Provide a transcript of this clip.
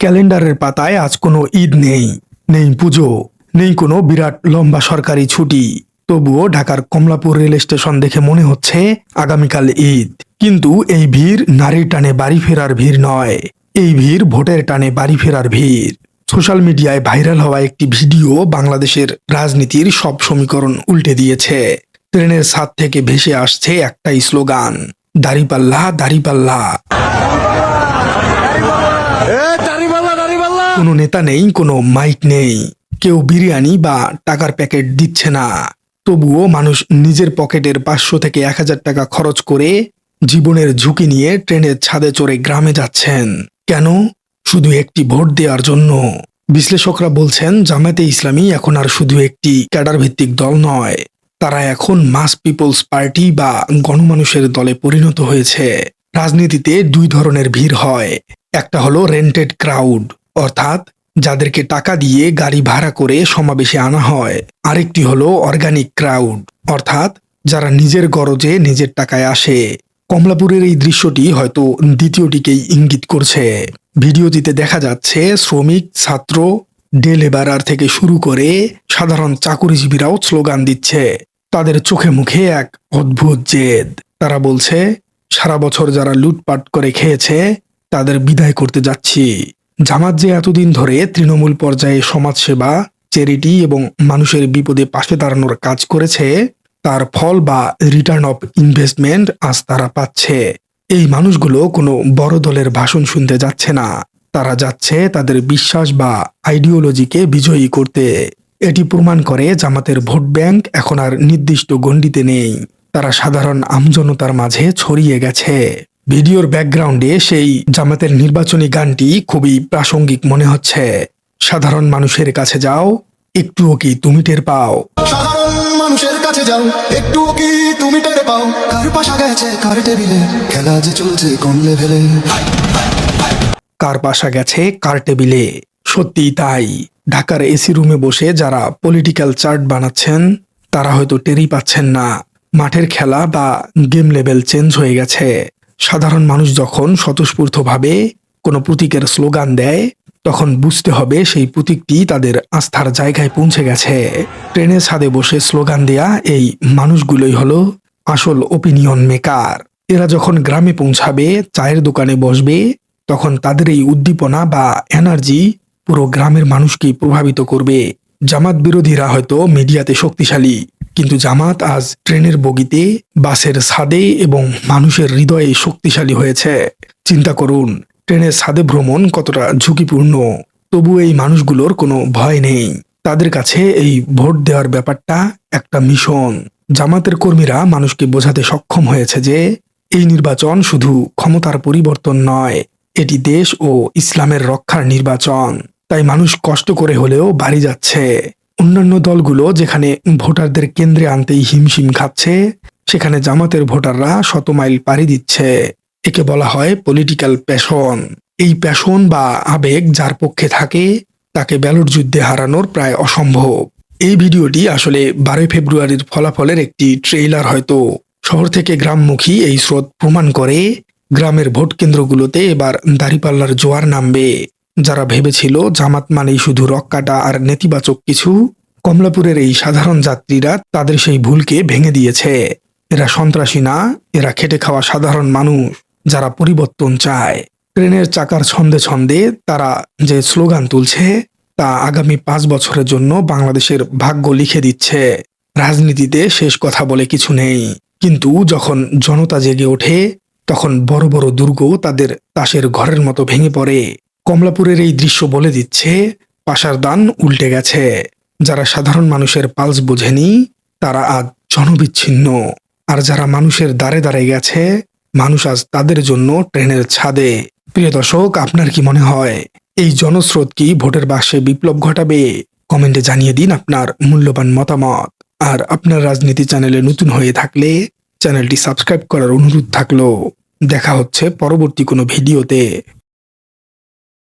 ক্যালেন্ডারের পাতায় আজ কোনো ঈদ নেই। নেই পুজো, নেই কোনো বিরাট লম্বা সরকারি ছুটি। তবুও ঢাকার কমলাপুর রেল স্টেশন দেখে মনে হচ্ছে আগামীকাল ঈদ। কিন্তু এই ভিড় নারীর টানে বাড়ি ফেরার ভিড় নয়। এই ভিড় ভোটের টানে বাড়ি ফেরার ভিড়। সোশ্যাল মিডিয়ায় ভাইরাল হওয়া একটি ভিডিও বাংলাদেশের রাজনীতির সব সমীকরণ উল্টে দিয়েছে। ট্রেনের ছাদ থেকে ভেসে আসছে একটাই স্লোগান, দাড়িপাল্লা দাড়িপাল্লা। কোনো নেতা নেই, কোনো মাইক নেই। কেউ বিরিয়ানি বা টাকার প্যাকেট দিচ্ছে না। তবুও মানুষ নিজের পকেটের পাঁচশো থেকে এক হাজার টাকা খরচ করে জীবনের ঝুঁকি নিয়ে ট্রেনের ছাদে চড়ে গ্রামে যাচ্ছেন। কেন? শুধু একটি ভোট দেওয়ার জন্য। বিশ্লেষকরা বলছেন, জামায়াতে ইসলামী এখন আর শুধু একটি ক্যাডার ভিত্তিক দল নয়। তারা এখন মাস পিপলস পার্টি বা গণমানুষের দলে পরিণত হয়েছে। রাজনীতিতে দুই ধরনের ভিড় হয়। একটা হলো রেন্টেড ক্রাউড অর্থাৎ যাদেরকে টাকা দিয়ে গাড়ি ভাড়া করে সমাবেশে আনা হয়। আরেকটি হলো অর্গানিক ক্রাউড অর্থাৎ যারা নিজের গরজে নিজের টাকায় আসে। কমলাপুরের এই দৃশ্যটি হয়তো দ্বিতীয়টিকেই ইঙ্গিত করছে। ভিডিওটিতে দেখা যাচ্ছে শ্রমিক, ছাত্র ডে লেবারার থেকে শুরু করে সাধারণ চাকুরিজীবীরাও স্লোগান দিচ্ছে। তাদের চোখে মুখে এক অদ্ভুত জেদ। তারা বলছে, সারা বছর যারা লুটপাট করে খেয়েছে তাদের বিদায় করতে যাচ্ছি। জামাত যে এতদিন ধরে তৃণমূল পর্যায়ে সমাজসেবা, চ্যারিটি এবং মানুষের বিপদে পাশে দাঁড়ানোর কাজ করেছে, তার ফল বা রিটার্ন অফ ইনভেস্টমেন্ট আজ তারা পাচ্ছে। এই মানুষগুলো কোনো বড় দলের ভাষণ শুনতে যাচ্ছে না। তারা যাচ্ছে তাদের বিশ্বাস বা আইডিওলজিকে বিজয়ী করতে। এটি প্রমাণ করে জামাতের ভোট ব্যাংক এখন আর নির্দিষ্ট গণ্ডিতে নেই। তারা সাধারণ আমজনতার মাঝে ছড়িয়ে গেছে। ভিডিওর ব্যাকগ্রাউন্ডে সেই জামাতের নির্বাচনী গানটি খুবই প্রাসঙ্গিক মনে হচ্ছে। সাধারণ মানুষের কাছে যাও একটুও কি তুমি টের পাও? সাধারণ মানুষের কাছে যাও একটু কি তুমি টের পাও? কার পাশা গেছে কার টেবিলে? খেলা যে চলছে কোন লেভেলে কার পাশা গেছে কার টেবিলে? সত্যিই তাই। ঢাকার এসি রুমে বসে যারা পলিটিক্যাল চার্ট বানাচ্ছেন তারা হয়তো টেরই পাচ্ছেন না। মাঠের খেলা বা গেম লেভেল চেঞ্জ হয়ে গেছে। সাধারণ মানুষ যখন স্বতঃস্ফূর্তভাবে কোনো প্রতীকের স্লোগান দেয়, তখন বুঝতে হবে সেই প্রতীকটি তাদের আস্থার জায়গায় পৌঁছে গেছে। ট্রেনের ছাদে বসে স্লোগান দেয়া এই মানুষগুলোই হলো আসল ওপিনিয়ন মেকার এরা যখন গ্রামে পৌঁছাবে, চায়ের দোকানে বসবে, তখন তাদের এই উদ্দীপনা বা এনার্জি পুরো গ্রামের মানুষকে প্রভাবিত করবে। জামাত বিরোধীরা হয়তো মিডিয়াতে শক্তিশালী। কিন্তু জামাত আজ ট্রেনের বগিতে, বাসের ছাদে এবং মানুষের হৃদয়ে শক্তিশালী হয়েছে। চিন্তা করুন, ট্রেনের ছাদে ভ্রমণ কতটা ঝুঁকিপূর্ণ। তবু এই মানুষগুলোর কোনো ভয় নেই। তাদের কাছে এই ভোট দেওয়ার ব্যাপারটা একটা মিশন। জামাতের কর্মীরা মানুষকে বোঝাতে সক্ষম হয়েছে যে, এই নির্বাচন শুধু ক্ষমতার পরিবর্তন নয়, এটি দেশ ও ইসলামের রক্ষার নির্বাচন। তাই মানুষ কষ্ট করে হলেও বাড়ি যাচ্ছে। অন্যান্য দলগুলো যেখানে ভোটারদের কেন্দ্রে আনতেই হিমশিম খাচ্ছে, সেখানে জামাতের ভোটাররা শত মাইল পাড়ি দিচ্ছে। একে বলা হয় পলিটিক্যাল প্যাশন এই প্যাশন বা আবেগ যার পক্ষে থাকে, তাকে ব্যালট যুদ্ধে হারানোর প্রায় অসম্ভব। এই ভিডিওটি আসলে বারোই ফেব্রুয়ারির ফলাফলের একটি ট্রেইলার হয়তো। শহর থেকে গ্রামমুখী এই স্রোত প্রমাণ করে, গ্রামের ভোট কেন্দ্রগুলোতে এবার দাঁড়িপাল্লার জোয়ার নামবে। যারা ভেবেছিল জামাত মানেই শুধু রক্কাটা আর নেতিবাচক কিছু, কমলাপুরের এই সাধারণ যাত্রীরা তাদের সেই ভুলকে ভেঙে দিয়েছে। এরা সন্ত্রাসী না, এরা খেটে খাওয়া সাধারণ মানুষ, যারা পরিবর্তন চায়। ট্রেনের চাকার ছন্দে ছন্দে তারা যে স্লোগান তুলছে, তা আগামী পাঁচ বছরের জন্য বাংলাদেশের ভাগ্য লিখে দিচ্ছে। রাজনীতিতে শেষ কথা বলে কিছু নেই। কিন্তু যখন জনতা জেগে ওঠে, তখন বড় বড় দুর্গ তাদের তাসের ঘরের মতো ভেঙে পড়ে। কমলাপুরের এই দৃশ্য বলে দিচ্ছে, পাশার দান উল্টে গেছে। যারা সাধারণ মানুষের পালস বোঝেনি, তারা আজ জনবিচ্ছিন্ন। আর যারা মানুষের দ্বারে দ্বারে গেছে, মানুষ আজ তাদের জন্য ট্রেনের ছাদে। প্রিয় দর্শক, আপনার কি মনে হয়, এই জনস্রোত কি ভোটের বাসে বিপ্লব ঘটাবে? কমেন্টে জানিয়ে দিন আপনার মূল্যবান মতামত। আর আপনার রাজনীতি চ্যানেলে নতুন হয়ে থাকলে, চ্যানেলটি সাবস্ক্রাইব করার অনুরোধ থাকল দেখা হচ্ছে পরবর্তী কোনো ভিডিওতে।